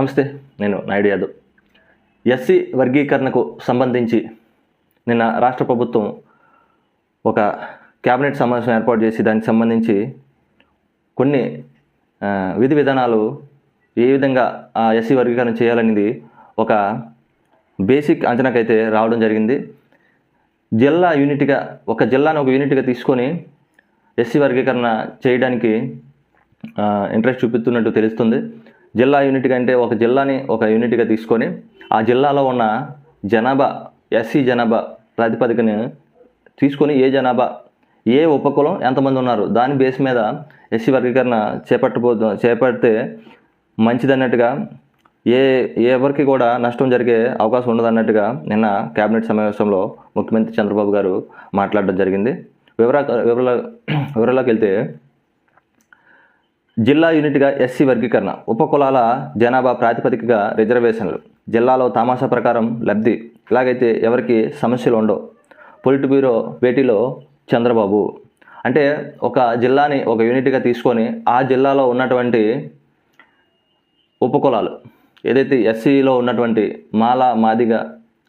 నమస్తే నేను నాయుడు యాదవ్. ఎస్సీ వర్గీకరణకు సంబంధించి నిన్న రాష్ట్ర ప్రభుత్వం ఒక క్యాబినెట్ సమావేశం ఏర్పాటు చేసి దానికి సంబంధించి కొన్ని విధి విధానాలు ఏ విధంగా ఆ ఎస్సీ వర్గీకరణ చేయాలనేది ఒక బేసిక్ అంచనాకైతే రావడం జరిగింది. జిల్లా యూనిట్గా ఒక జిల్లాను ఒక యూనిట్గా తీసుకొని ఎస్సీ వర్గీకరణ చేయడానికి ఇంట్రెస్ట్ చూపిస్తున్నట్టు తెలుస్తుంది. జిల్లా యూనిట్ అంటే ఒక జిల్లాని ఒక యూనిట్గా తీసుకొని ఆ జిల్లాలో ఉన్న జనాభా ఎస్సీ జనాభా ప్రాతిపదికని తీసుకొని ఏ జనాభా ఏ ఉపకులం ఎంతమంది ఉన్నారు దాని బేస్ మీద ఎస్సీ వర్గీకరణ చేపట్టబో చేపడితే మంచిదన్నట్టుగా ఏ ఎవరికి కూడా నష్టం జరిగే అవకాశం ఉండదన్నట్టుగా నిన్న కేబినెట్ సమావేశంలో ముఖ్యమంత్రి చంద్రబాబు గారు మాట్లాడడం జరిగింది. వివరా వివరాల వివరాలకు వెళ్తే జిల్లా యూనిట్గా ఎస్సీ వర్గీకరణ ఉపకులాల జనాభా ప్రాతిపదికగా రిజర్వేషన్లు. జిల్లాలో తమాషా ప్రకారం లబ్ధి ఇలాగైతే ఎవరికి సమస్యలు ఉండవు పొలిట్ బ్యూరో భేటీలో చంద్రబాబు. అంటే ఒక జిల్లాని ఒక యూనిట్గా తీసుకొని ఆ జిల్లాలో ఉన్నటువంటి ఉపకులాలు ఏదైతే ఎస్సీలో ఉన్నటువంటి మాల మాదిగ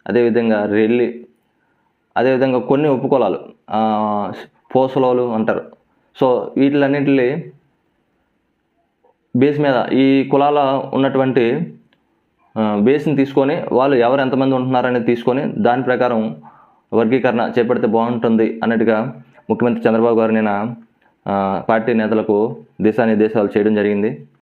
అదేవిధంగా రెల్లి అదేవిధంగా కొన్ని ఉపకులాలు పోసలోలు అంటారు. సో వీటిలన్నింటినీ బేస్ మీద ఈ కులాల ఉన్నటువంటి బేస్ని తీసుకొని వాళ్ళు ఎవరు ఎంతమంది ఉంటున్నారనేది తీసుకొని దాని ప్రకారం వర్గీకరణ చేపడితే బాగుంటుంది అన్నట్టుగా ముఖ్యమంత్రి చంద్రబాబు గారు నేను పార్టీ నేతలకు దిశానిర్దేశాలు చేయడం జరిగింది.